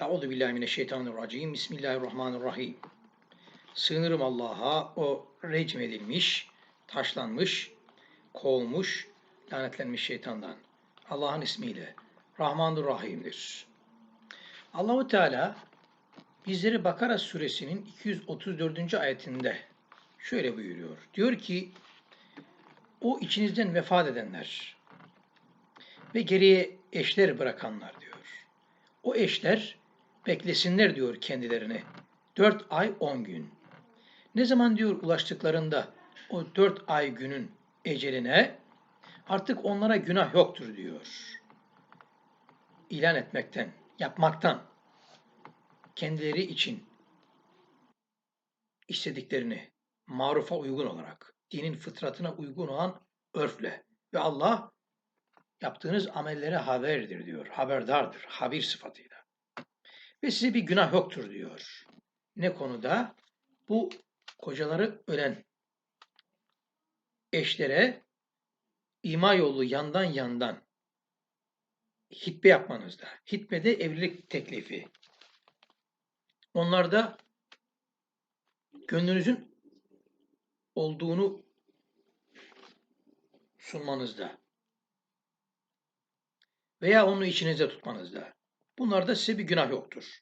Euzu billahi mineşşeytanirracim. Bismillahirrahmanirrahim. Sığınırım Allah'a o recm edilmiş, taşlanmış, kovulmuş, lanetlenmiş şeytandan. Allah'ın ismiyle. Rahmanur Rahim'dir. Allahu Teala bizleri Bakara suresinin 234. ayetinde şöyle buyuruyor. Diyor ki o içinizden vefat edenler ve geriye eşler bırakanlar diyor. O eşler beklesinler diyor kendilerine. Dört ay on gün. Ne zaman diyor ulaştıklarında o dört ay günün eceline artık onlara günah yoktur diyor. İlan etmekten, yapmaktan kendileri için istediklerini marufa uygun olarak, dinin fıtratına uygun olan örfle ve Allah yaptığınız amellere haberdir diyor. Haberdardır. Habir sıfatıyla. Ve size bir günah yoktur diyor. Ne konuda? Bu kocaları ölen eşlere ima yolu yandan yandan hitbe yapmanızda. Hitbede evlilik teklifi. Onlarda gönlünüzün olduğunu sunmanızda veya onu içinizde tutmanızda. Bunlarda size bir günah yoktur.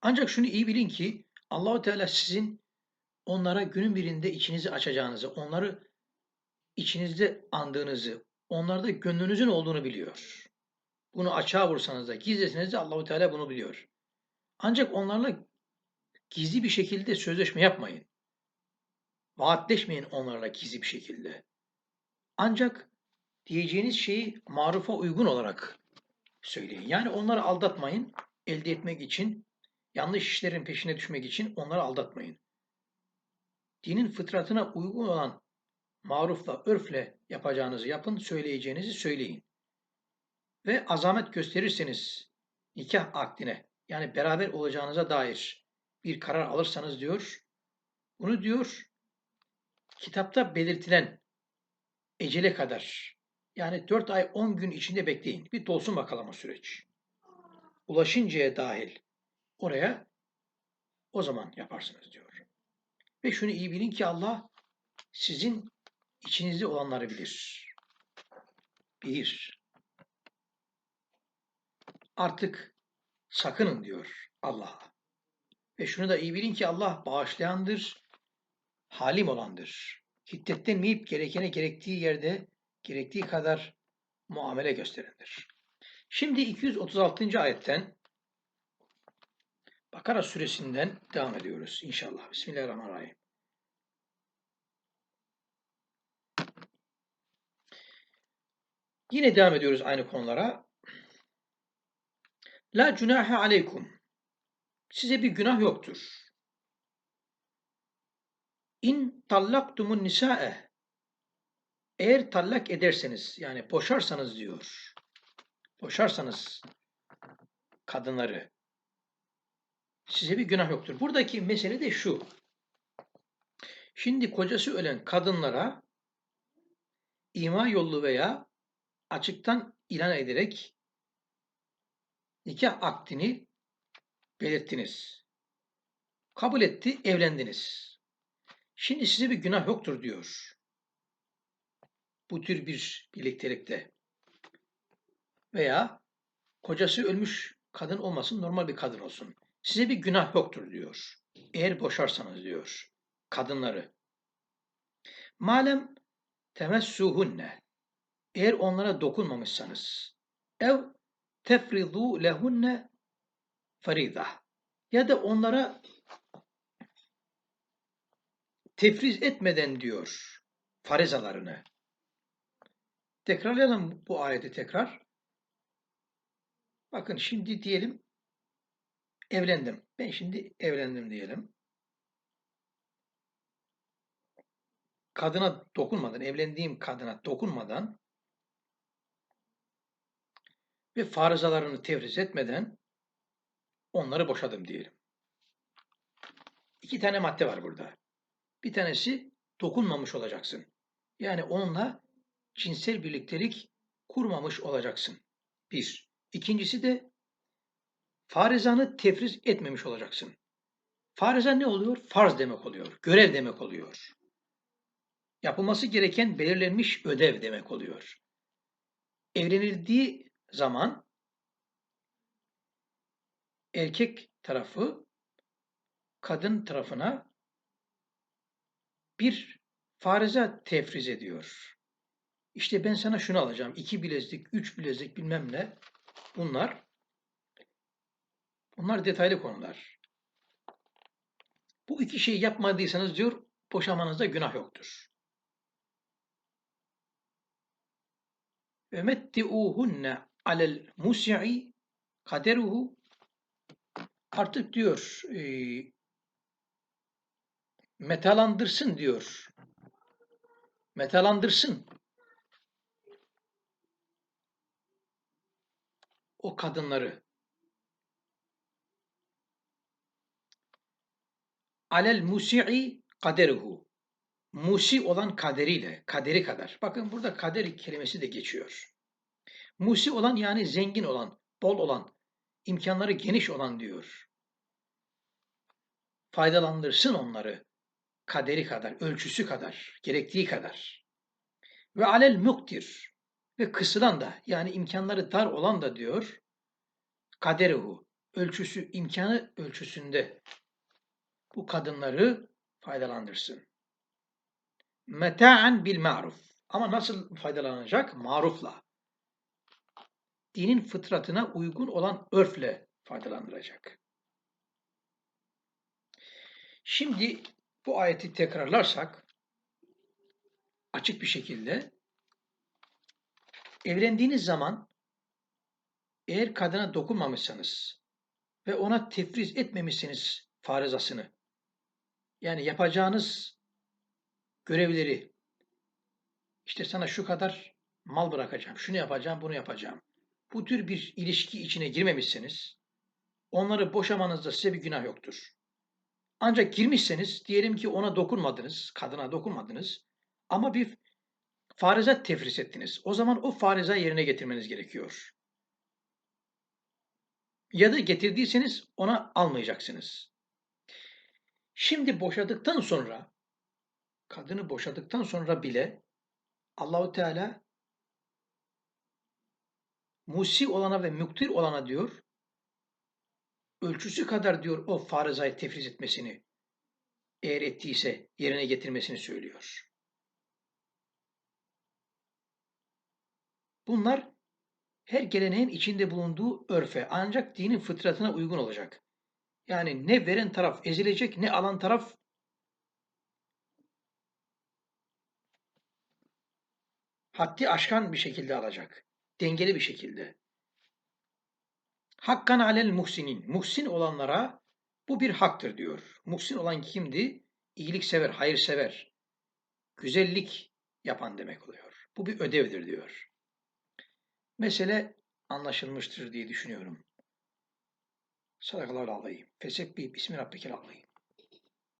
Ancak şunu iyi bilin ki Allahu Teala sizin onlara günün birinde içinizi açacağınızı, onları içinizde andığınızı, onlarda gönlünüzün olduğunu biliyor. Bunu açığa vursanız da gizleseniz de Allahu Teala bunu biliyor. Ancak onlarla gizli bir şekilde sözleşme yapmayın. Vaatleşmeyin onlarla gizli bir şekilde. Ancak diyeceğiniz şeyi marufa uygun olarak söyleyin. Yani onları aldatmayın. Elde etmek için, yanlış işlerin peşine düşmek için onları aldatmayın. Dinin fıtratına uygun olan marufla, örfle yapacağınızı yapın, söyleyeceğinizi söyleyin. Ve azamet gösterirseniz nikah akdine, yani beraber olacağınıza dair bir karar alırsanız diyor, bunu diyor, kitapta belirtilen ecele kadar yani 4 ay 10 gün içinde bekleyin. Bir dolsun bakalım o süreç. Ulaşıncaya dahil oraya o zaman yaparsınız diyor. Ve şunu iyi bilin ki Allah sizin içinizde olanları bilir. Bilir. Artık sakının diyor Allah'a. Ve şunu da iyi bilin ki Allah bağışlayandır, halim olandır. Hiddetlenmeyip gerekene gerektiği yerde gerektiği kadar muamele gösterendir. Şimdi 236. ayetten Bakara suresinden devam ediyoruz inşallah. Bismillahirrahmanirrahim. Yine devam ediyoruz aynı konulara. La cunahe aleykum. Size bir günah yoktur. İn tallaktumun nisa'e eğer tallak ederseniz yani boşarsanız diyor. Boşarsanız kadınları size bir günah yoktur. Buradaki mesele de şu. Şimdi kocası ölen kadınlara ima yollu veya açıktan ilan ederek nikah akdini belirttiniz. Kabul etti, evlendiniz. Şimdi size bir günah yoktur diyor bu tür bir birliktelikte veya kocası ölmüş kadın olmasın, normal bir kadın olsun. Size bir günah yoktur diyor. Eğer boşarsanız diyor kadınları. Malem temessuhunne eğer onlara dokunmamışsanız ev tefridu lehunne farida ya da onlara tefriz etmeden diyor farizalarını Tekrarlayalım bu ayeti tekrar. Bakın şimdi diyelim evlendim. Ben şimdi evlendim diyelim. Kadına dokunmadan, evlendiğim kadına dokunmadan ve farzalarını tevriz etmeden onları boşadım diyelim. İki tane madde var burada. Bir tanesi dokunmamış olacaksın. Yani onunla cinsel birliktelik kurmamış olacaksın. Bir. İkincisi de farizanı tefriz etmemiş olacaksın. Fariza ne oluyor? Farz demek oluyor. Görev demek oluyor. Yapılması gereken belirlenmiş ödev demek oluyor. Evlenildiği zaman erkek tarafı kadın tarafına bir fariza tefriz ediyor. İşte ben sana şunu alacağım. iki bilezik, üç bilezik bilmem ne. Bunlar bunlar detaylı konular. Bu iki şeyi yapmadıysanız diyor boşamanızda günah yoktur. Ve metti'uhunne alel mus'i kaderuhu artık diyor e, metalandırsın diyor. Metalandırsın. O kadınları. Alel musi'i kaderuhu. Musi olan kaderiyle, kaderi kadar. Bakın burada kader kelimesi de geçiyor. Musi olan yani zengin olan, bol olan, imkanları geniş olan diyor. Faydalandırsın onları kaderi kadar, ölçüsü kadar, gerektiği kadar. Ve alel muktir ve kısılan da yani imkanları dar olan da diyor kaderuhu ölçüsü imkanı ölçüsünde bu kadınları faydalandırsın. Meta'an bil ma'ruf. Ama nasıl faydalanacak? Marufla. Dinin fıtratına uygun olan örfle faydalandıracak. Şimdi bu ayeti tekrarlarsak açık bir şekilde evlendiğiniz zaman eğer kadına dokunmamışsanız ve ona tefriz etmemişsiniz farizasını yani yapacağınız görevleri işte sana şu kadar mal bırakacağım, şunu yapacağım, bunu yapacağım. Bu tür bir ilişki içine girmemişseniz onları boşamanızda size bir günah yoktur. Ancak girmişseniz diyelim ki ona dokunmadınız, kadına dokunmadınız ama bir farizat tefris ettiniz. O zaman o fariza yerine getirmeniz gerekiyor. Ya da getirdiyseniz ona almayacaksınız. Şimdi boşadıktan sonra kadını boşadıktan sonra bile Allahu Teala musi olana ve müktir olana diyor ölçüsü kadar diyor o farizayı tefriz etmesini eğer ettiyse yerine getirmesini söylüyor. Bunlar her geleneğin içinde bulunduğu örfe ancak dinin fıtratına uygun olacak. Yani ne veren taraf ezilecek ne alan taraf haddi aşkan bir şekilde alacak. Dengeli bir şekilde. Hakkan alel muhsinin. Muhsin olanlara bu bir haktır diyor. Muhsin olan kimdi? İyilik sever, hayır sever. Güzellik yapan demek oluyor. Bu bir ödevdir diyor. Mesele anlaşılmıştır diye düşünüyorum. Sadakallahu aleyhi. Fesebbi bismi rabbikel aleyhi.